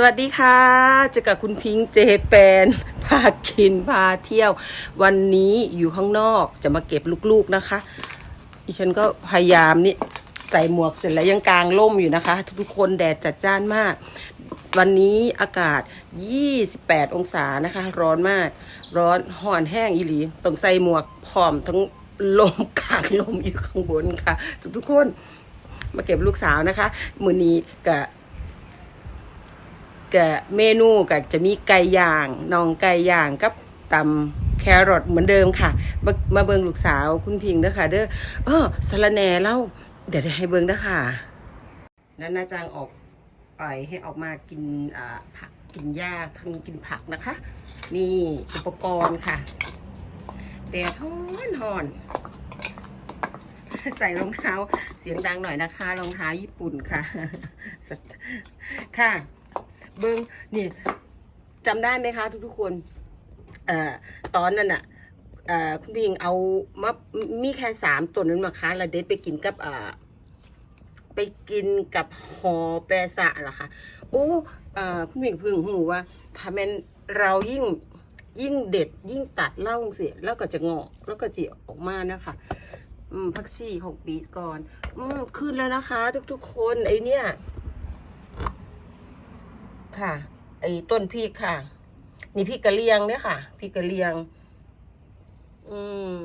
สวัสดีค่ะเจอกับคุณพิงค์เจแปนพากินพาเที่ยว วันนี้อยู่ข้างนอกจะมาเก็บลูกๆนะคะดิฉันก็พยายามนี่ใส่หมวกเสร็จแล้วยังกลางร่มอยู่นะคะ ทุกคนแดดจัดจ้านมาก วันนี้อากาศ 28 องศานะคะ ร้อนมาก ร้อนห่อนแห้งอีหลีต้องใส่หมวกพร้อมทั้งลมกลางลมอยู่ข้างบนค่ะ ทุกๆคนมาเก็บลูกสาวนะคะ มือนี้กับ กเมนูก็จะมีไก่ย่างน่องไก่ย่างกับตำแครอทเหมือนเดิมค่ะ มามาเบิงลูกสาวคุณพิงค์เด้อค่ะ เด้อเออสะระแหน่เล่าเดี๋ยวให้เบิงเด้อค่ะนั่นนาจางออกปล่อยให้ออกมากินผักกินหญ้าคังกินผักนะคะ นี่อุปกรณ์ค่ะแดดฮ้อนหอนใส่รองเท้าเสียงดังหน่อยนะคะ รองเท้าญี่ปุ่นค่ะ ค่ะ เบิ้งนี่จำได้ไหมคะ ทุกๆคนเอ่อตอนนั้นอะคุณพิงเอามามีแค่สามตัวนั้นมาคะแล้วเด็ดไปกินกับอไปกินกับหอแปรสะล่ะค่ะโอ้อคุณพิงพึ่งหูว่าถ้าแม่นเรายิ่งยิ่งเด็ดยิ่งตัดเล่าเสียแล้วก็จะงอกแล้วก็จะออกมานะคะอืมพักชีหกปีก่อน อืมขึ้นแล้วนะคะ ทุกๆคนไอเนี่ย ค่ะ ไอ้ต้นพริกค่ะ นี่พริกกะเหรียงเนี่ยค่ะพริกกะเหรียง อืม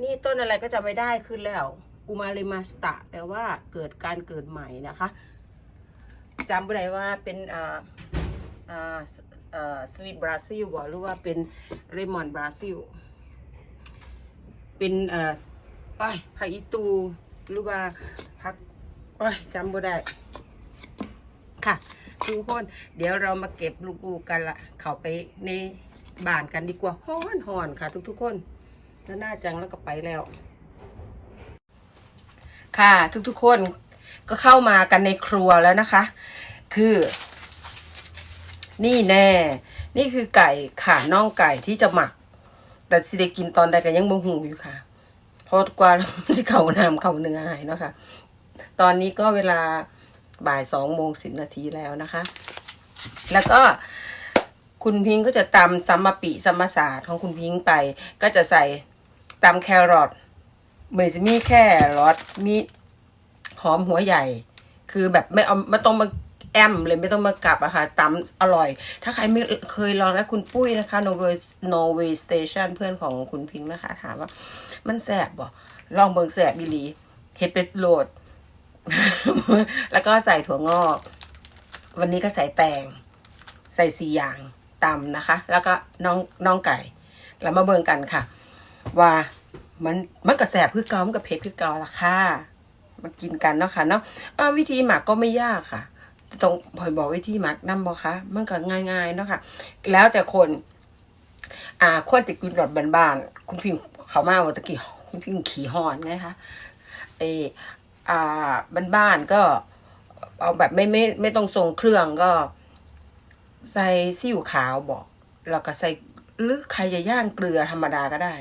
นี่ต้นอะไรก็จะไม่ได้ขึ้นแล้วอุมาริมาสตะ แปลว่าเกิดการเกิดใหม่นะคะจำไม่ได้ว่าเป็นอ่าอ่าสวีทบราซิลหรือว่าเป็นเรมอนบราซิล เป็นเอ่อไอ้ยผักอีตู หรือว่าผักไอ้ยจำไม่ได้ ค่ะ ทุกคน เดี๋ยวเรามาเก็บลูกๆกันละเข้าไปในบ้านกันดีกว่าฮ้อนหอนค่ะ ทุกๆคนแล้วน้าจังแล้วก็ไปแล้ว ค่ะทุกๆคนก็เข้ามากันในครัวแล้วนะคะ คือ นี่แน่ นี่คือไก่ขาน่องไก่ที่จะหมัก แต่สิได้กินตอนใดกันยังบ่หูอยู่ค่ะพราะกว่าจะเข่าน้ำเข่าเนื้อหายเนาะค่ะ ตอนนี้ก็เวลา บ่ายสองโมงสิบนาทีแล้วนะคะ แล้วก็คุณพิงก็จะตำซัมมาปิซัมมาศาสตร์ของคุณพิงไป ก็จะใส่ตำแครอทเหมันจะมีแค่รอทมีหอมหัวใหญ่ คือแบบไม่เอาไม่ต้องมาแอมเลยไม่ต้องมากลับอะค่ะตำอร่อย ถ้าใครไม่เคยลองนะคุณปุ้ยนะคะ Norway Norway Station เพื่อนของคุณพิงนะคะ ถามว่า มันแสบบ่ลองเบิงแสบบิลีเฮ็ดเป็ดโหลด แล้วก็ใส่ถั่วงอก วันนี้ก็ใส่แตง ใส่สี่อย่างตำนะคะ แล้วก็น้องน้องไก่แล้วมาเบิ่งกันค่ะ ว่ามันมันก็แสบคือเกามันก็เผ็ดคือเกาละค่ะมากินกันเนาะค่ะเนาะวิธีหมักก็ไม่ยากค่ะตรงพอยบอกวิธีหมักนำบ่คะมันก็ง่ายๆเนาะค่ะ แล้วแต่คน อ่าคนจะกินแบบบ้านๆคุณพิงเขามาว่าตะกี้คุณพิงขี่หอนไงคะเออ อ่าบ้านๆก็เอาแบบไม่ไม่ไม่ต้องทรงเครื่องก็ ใส่ซีอิ๊วขาวบอก แล้วก็ใส่หรือใครจะย่างเกลือธรรมดาก็ได้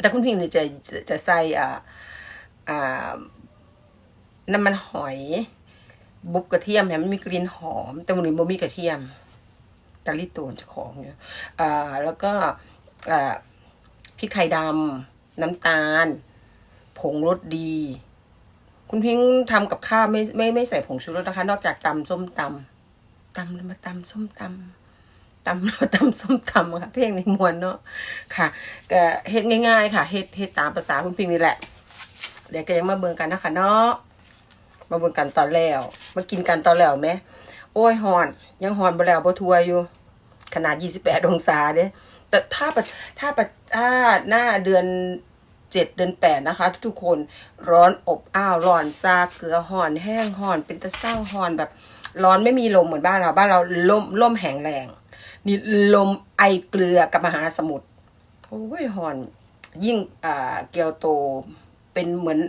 แต่คุณพิงเนี่ยจะจะใส่อ่าอ่าน้ำมันหอย บุบกระเทียมให้มันมีกลิ่นหอม แต่มันนี้บ่มีกระเทียมตะลิโตนจะของอยู่อ่าแล้วก็อ่าพริกไทยดำน้ำตาล ผงรสดี คุณพิงค์ทำกับข้าวไม่ไม่ไม่ใส่ผงชูรสนะคะ นอกจากตำส้มตำตำแล้วมาตำส้มตำตำแล้วมาตำส้มตำค่ะเพลงในมวนเนาะค่ะก็เฮ็ดง่ายๆ ค่ะเฮ็ดเฮ็ดตามภาษาคุณพิงนี่แหละ เดี๋ยวก็ยังมาเบิ่งกันนะคะเนาะมาเบิ่งกันตอนแล้ว มากินกันตอนแล้วไหมโอ้ยหอน ยังหอนบ่แล้วบ่ทัวอยู่ ขนาด 28 องศาเด้แต่ถ้าปะถ้าปะถ้าหน้าเดือน เจ็ดเดือนแปดนะคะ ทุกคนร้อนอบอ้าวร้อนซาเกลือห่อนแห้งห่อน เป็นตะเศร้าห่อนแบบร้อนไม่มีลมเหมือนบ้านเราบ้านเราลมลมแห้งแรงนี่ลมไอเกลือกับมหาสมุทรโอ้ยห่อน ยิ่งอ่าเกียวโตเป็นเหมือน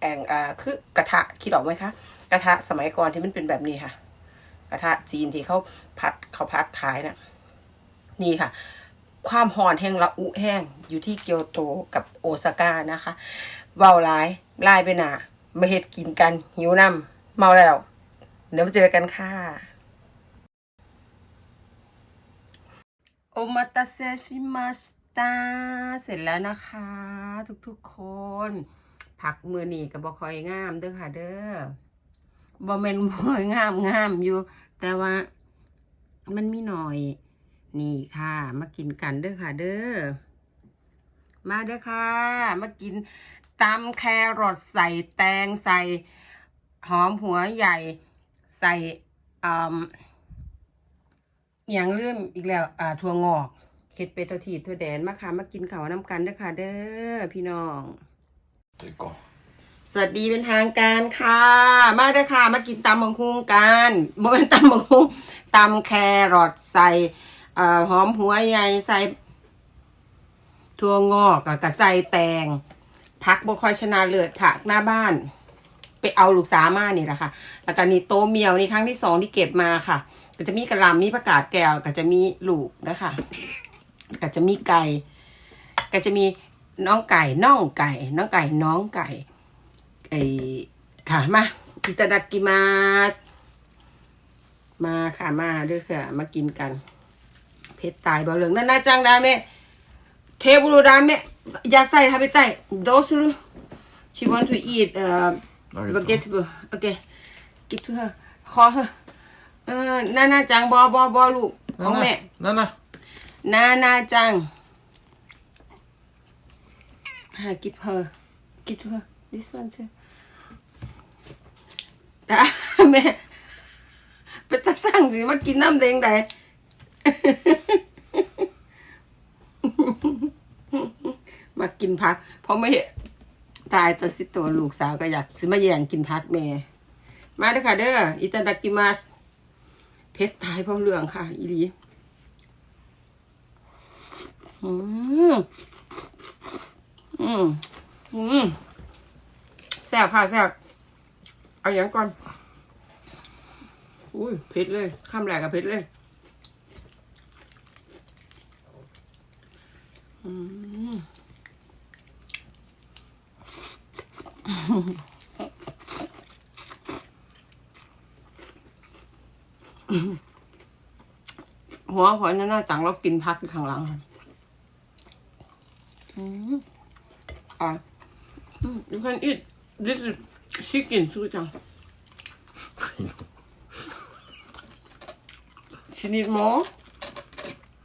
แองอ่าคือกระทะคิดออกไหมคะกระทะสมัยก่อนที่มันเป็นแบบนี้ค่ะ กระทะจีนที่เขาพัดเขาพัดขายน่ะนี่ค่ะ ความหอนแห่งละอุแห้งอยู่ที่เกียวโตกับโอซาก้านะคะเบาหลายลายไปหนาไม่เห็ดกินกันหิวน้ำเมาแล้ว เดี๋ยวมาเจอกันค่ะโอมาตาเซชิมาสตาเสร็จแล้วนะคะ ทุกๆคน ผักมือหนีกับบอคอยงามเด้อค่ะ เด้อบอเมนบอยงามงามอยู่ แต่ว่ามันมีหน่อย นี่ค่ะ มากินกันเด้อค่ะ เด้อ มาเด้อค่ะ มากินตำแครอทใส่แตงใส่หอมหัวใหญ่ ใส่อ่าอย่างลืมอีกแล้ว อ่าถั่วงอกเห็ดเป็ดถั่วถีบถั่วแดนมาค่ะ มากินเขาวน้ำกันเด้อค่ะ เด้อพี่น้องสวัสดีเป็นทางการค่ะ มาเด้อค่ะ มากินตำบังคุงกันบ่เป็นตำบังคุงตำแครอทใส่ อ่อหอมหัวใหญ่ใส่ถั่วงอกกับกระใส่แตงพักบ่ค่อยชนะเลิศผักหน้าบ้าน ไปเอาลูกสามานี่แหละค่ะแล้วก็นี่โตเมียวนี่ครั้งที่สองที่เก็บมาค่ะ ก็จะมีกระหลำมีประกาศแก้วก็จะมีลูกนะคะก็จะมีไก่ก็จะมีน้องไก่น่องไก่ น้องไก่น้องไก่ไอ้ค่ะมาอิตาดักกิมามาค่ะมาด้วยค่ะมากินกัน เพชรตายบ่เหลืองนั่นนาจังได้แม่เทบุรุดาแม่ยาใส่ทำไปใต้ those who she want to eat uh vegetable โอเค give to her ธอเอ่เออนานาจังบอบอบอลูกของแม่ นั่นนนานาจังหา give her give to her this one too แม่ไป็นตาสั่งสิมากินน้ำแดงได้ มากินพัก เพราะไม่ตายแตสิตัวลูกสาวก็อยากสิมาแย่งกินพักแม่ มาเด้อค่ะ เด้ออิตาดักกิมัสเพชรตายเพราะเรื่องค่ะ อีหลีอืมอืมอืมแซ่บค่ะแซ่บเอาอย่างก่อน อุ้ยเผ็ดเลยข้ามแรกกับเผ็ดเลย อืม หัวหอยหน้าต่างเรากินพักอยู่ข้างหลังค่ะ Mm. Uh, mm, you can eat. This is chicken sujang. She need more?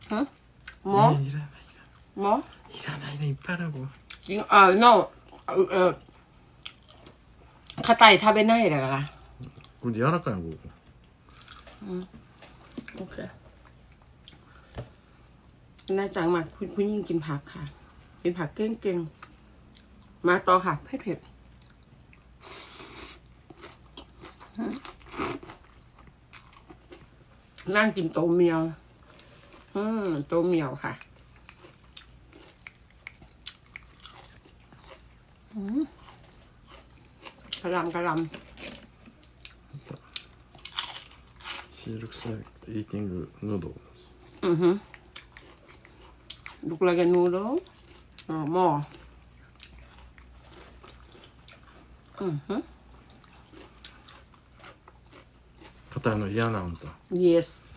Huh? い More? 뭐? 일하는 애는 이빨하 고. 이거 아, 너 어, 가까이 타베나 이래 가. 그럼 니가 할까 요, 그 거? 응. 오케 이. น่าจังมากคุณคุณยิ่งกินผักค่ะ กินผักเก่งๆ มาตค่ะเผ็เผ็ดนั่งกินโตเมียว อืมโตเมียวค่ะ กระลำกระลำ She looks like eating noodles. Mm-hmm. Look like a noodle or more. Mm-hmm. 硬いの嫌なんだ。Yes.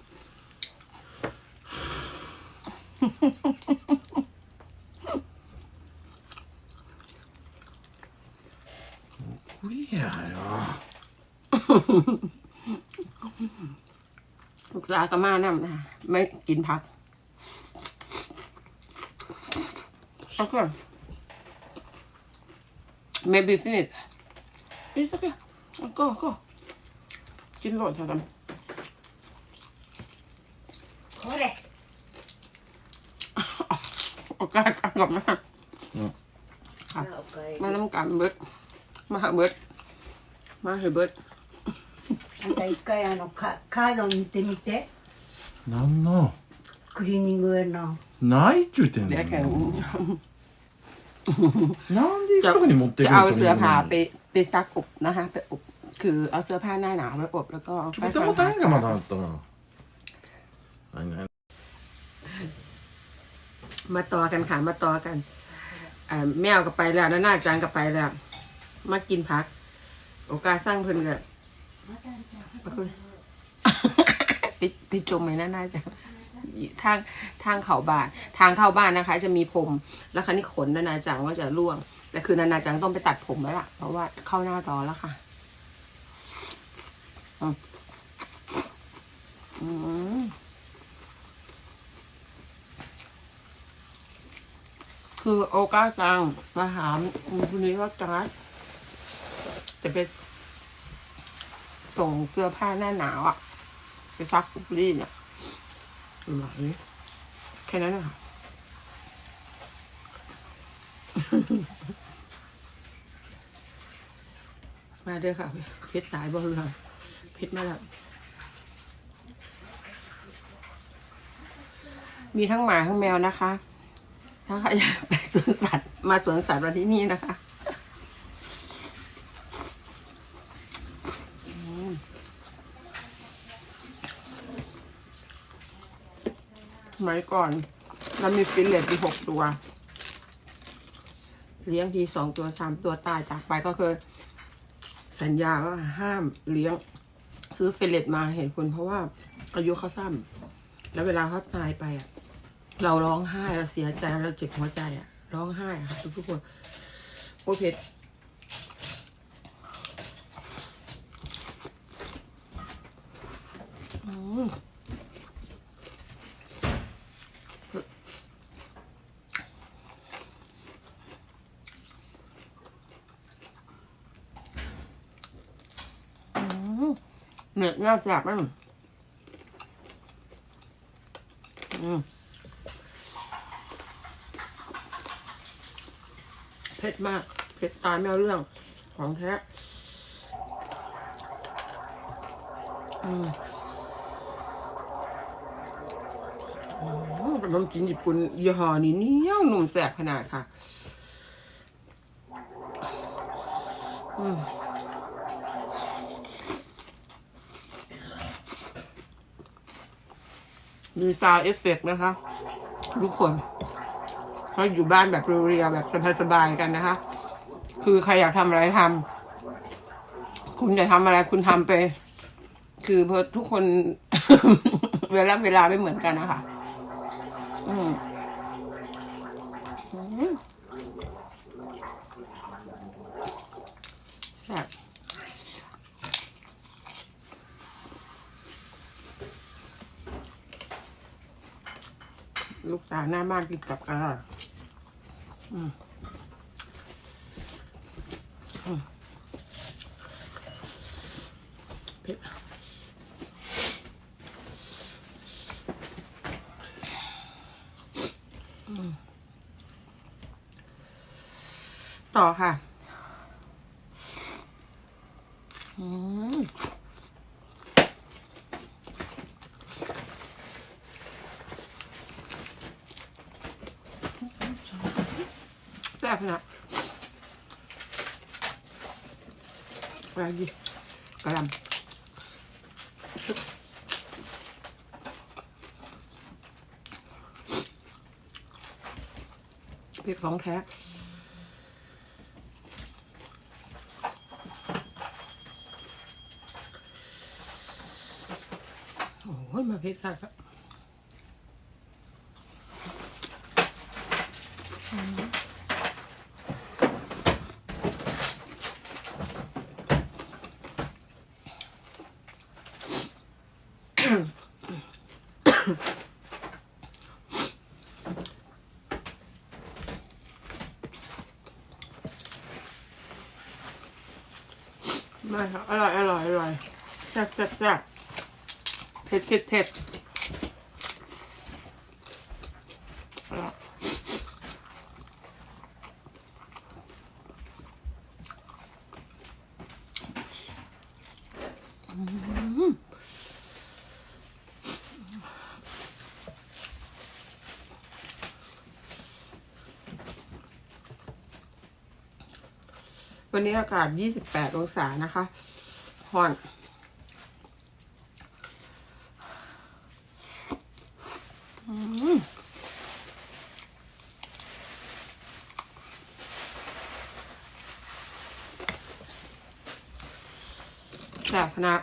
ลูกสาวก็มานำนะไม่กินผักโอเค maybe finish สักแค่ก็ก็กินหมดเถอะกันขอเลยโอกาสกันกับแม่มาน้ำกันเบิดมาหาเบิดมาหาเบิด あんた一回あのカカード見てみてなんのクリーニングのないっちゅうてん เดี๋ยวแข่ง のなんで一 จะ 角に持ってく จะ る เอา と เสื้อผ้าไป い ไปซักอบนะคะ ไปอบ คือเอาเสื้อผ้าหน้าหนาวไปอบแล้วก็ ちょ ไป っともたんがまだあったな何何 มาต่อกันค่ะมาต่อกันอ่าแมวก็ไปแล้วน้าหน้าจางก็ไปแล้ว มากินพัก โอกาสสร้างเพิ่นก็ โอเคติดติดจมไหมน้าน้าจางทางทางเขาบ้าน ทางเข้าบ้านนะคะ จะมีพรมแล้วคันนี้ขนนานาจังก็จะร่วง แต่คือนานาจังต้องไปตัดผมแล้วล่ะ เพราะว่าเข้าหน้าร้อนแล้วค่ะอืมคือโอกาจังมาถาคุณนี้ว่าจังจะไป ส่งเสื้อผ้าหน้าหนาวอะ ไปซักรีดเนี่ยไหนแค่นั้นนะคะมาเด้อค่ะ เพชรตายบ่เรือเพชรมาแล้วมีทั้งหมาทั้งแมวนะคะ ถ้าใครอยากไปสวนสัตว์ มาสวนสัตว์วันที่นี่นะคะอืมส มัยก่อนเรามีฟิลเลตอยู่หกตัว เลี้ยงทีสองตัวสามตัวตายจากไปก็คือ สัญญาว่าห้ามเลี้ยง ซื้อเฟลเลตมาเห็นคุณเพราะว่าอายุเขาสั้นแล้วเวลาเขาตายไปอะ เราร้องไห้เราเสียใจเราเจ็บหัวใจอะ ร้องไห้ค่ะทุกคนโอเพชรอืมอืม เน็ตน่าจับไมอืมเผ็ดมาก เผ็ดตายไม่เอาเรื่อง ของแท้ อืมขนมจีนญี่ปุ่นยี่ห้อนี้เนียวหนุ่มแสบขนาดค่ะ อืม มีซาวเอฟเฟกนะคะ ทุกคนถ้าอยู่บ้านแบบเรียวๆแบบสบายๆกันนะคะ คือใครอยากทำอะไรทำคุณจะทำอะไรคุณทำไป คือเพราะทุกคน เวลาเวลาไม่เหมือนกันนะคะ อืมอืมแซ่บ ลูกสาวหน้าบ้านกินกับอร่อยอืมอืมเผ็ดต่อค่ะ อืม แซ่บนะอะไรดีกระหลำ พริกของแท้โอ้ยมาพริกค่ะครับ ไม่ครับอร่อยอร่อยอร่อยแซ่บแซ่บแซ่บเผ็ดเผ็ดเผ็ดอร่อยอืม วันนี้อากาศ 28 องศานะคะห่อนอืมแสบขนาด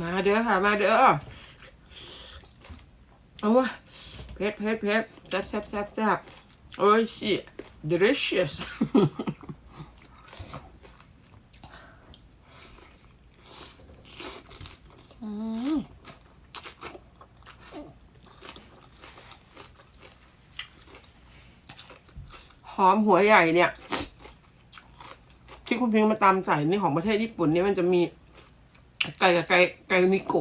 มาเด้อค่ะ มาเด้อเอาวะเผ็ดเผ็ดเผ็ดแซ่บแซ่บแซ่บแซ่บโอ้ยชิ delicious อืมหอมหัวใหญ่เนี่ย ที่คุณพิงมาตามใส่นี่ของประเทศญี่ปุ่นเนี่ยมันจะมี ไก่กับไก่ไก่นิโก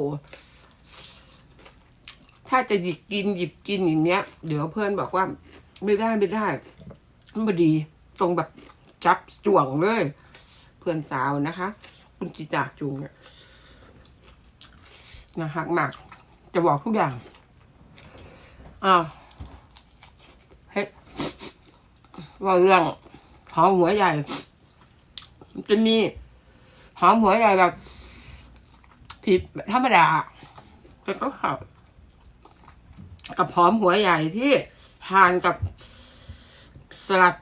ถ้าจะหยิบกินหยิบกินอย่างเนี้ย เดี๋ยวเพื่อนบอกว่า ไม่ได้ไม่ได้มันบดี ตรงแบบจับจ่วงเลย เพื่อนสาวนะคะ คุณจิจากจุงเนี่ยนะหักหนักจะบอกทุกอย่างอ้าวเฮ็ดว่าเรื่องหอมหัวใหญ่ จะมีหอมหัวใหญ่แบบ ที่ธรรมดาแล้วก็ขับกับหอมหัวใหญ่ที่ทานกับสลัด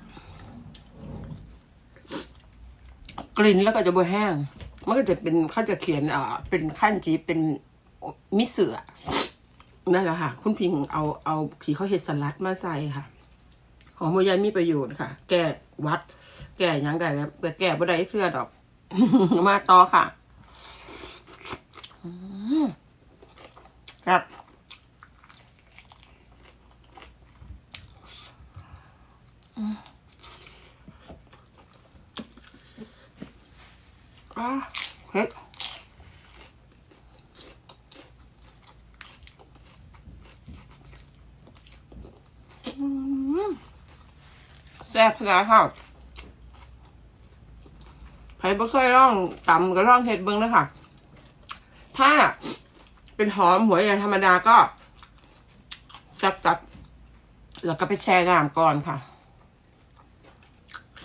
กลิ่นแล้วก็จะบแห้ง มันก็จะเป็นเขาจะเขียนอ่าเป็นขั้นจีเป็นมิเสือนั่นแหละค่ะ คุณพิงเอาเอาขีเขาเห็ดสลัดมาใส่ค่ะหอมหัวใหญ่มีประโยชน์ค่ะ แก้วัด แก้ยังได้แล้วแต่แก้บ่ได้เพื่อดอก มาต่อค่ะ ครับอืมอะเฮ้ยอืมแซ่บขนาดค่ะใครบ่เคยร่องตำก็ร่องเห็ดเบิ้งนะค่ะ ถ้าเป็นหอมหัวใหญ่ธรรมดาก็ซับๆแล้วก็ไปแช่น้ำก่อนค่ะ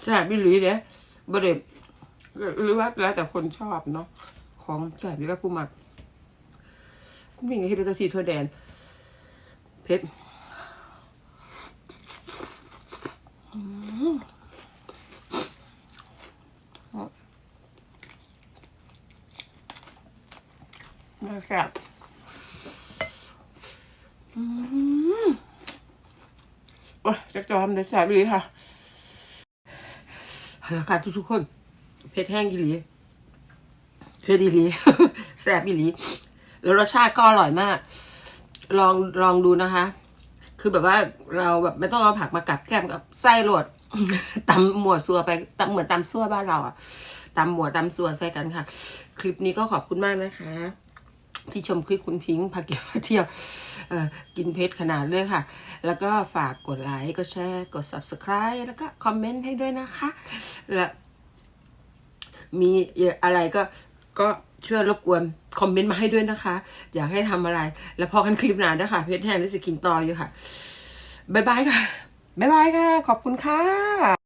แซ่บบิลีเด้บ่ได้หรือว่าแล้วแต่คนชอบเนาะของแซ่บนี่ก็ผู้มักกูมีไงที่เป็นตัวทีทั่วแดน เพชร น่าแซ่บอืมโอ้ยจะจอมได้แซ่บบิลีค่ะเอาละค่ะทุกคน เพชรแห้งอีหลีเพชรอีหลีแซ่บอีหลีแล้วรสชาติก็อร่อยมาก ลองลองดูนะคะ คือแบบว่าเราแบบไม่ต้องเอาผักมากัดแกล้มกับไส้โหลดตำหมวดซัวไปตำเหมือนตำซั่วบ้านเราอะตำหมวดตำซัวใส่กันค่ะ คลิปนี้ก็ขอบคุณมากนะคะ ที่ชมคลิปคุณพิงค์พาเกี่ยวเที่ยวกินเพชรขนาดเลยค่ะ แล้วก็ฝากกดไลค์กดแชร์ กด subscribe แล้วก็คอมเมนต์ให้ด้วยนะคะ และมีอะไรก็ก็ช่วยรบกวนคอมเมนต์มาให้ด้วยนะคะ อยากให้ทำอะไร แล้วพอกันคลิปหน้านะคะเพชรแห้งและสกินต่ออยู่ค่ะ บ๊ายบายค่ะ บ๊ายบายค่ะ ขอบคุณค่ะ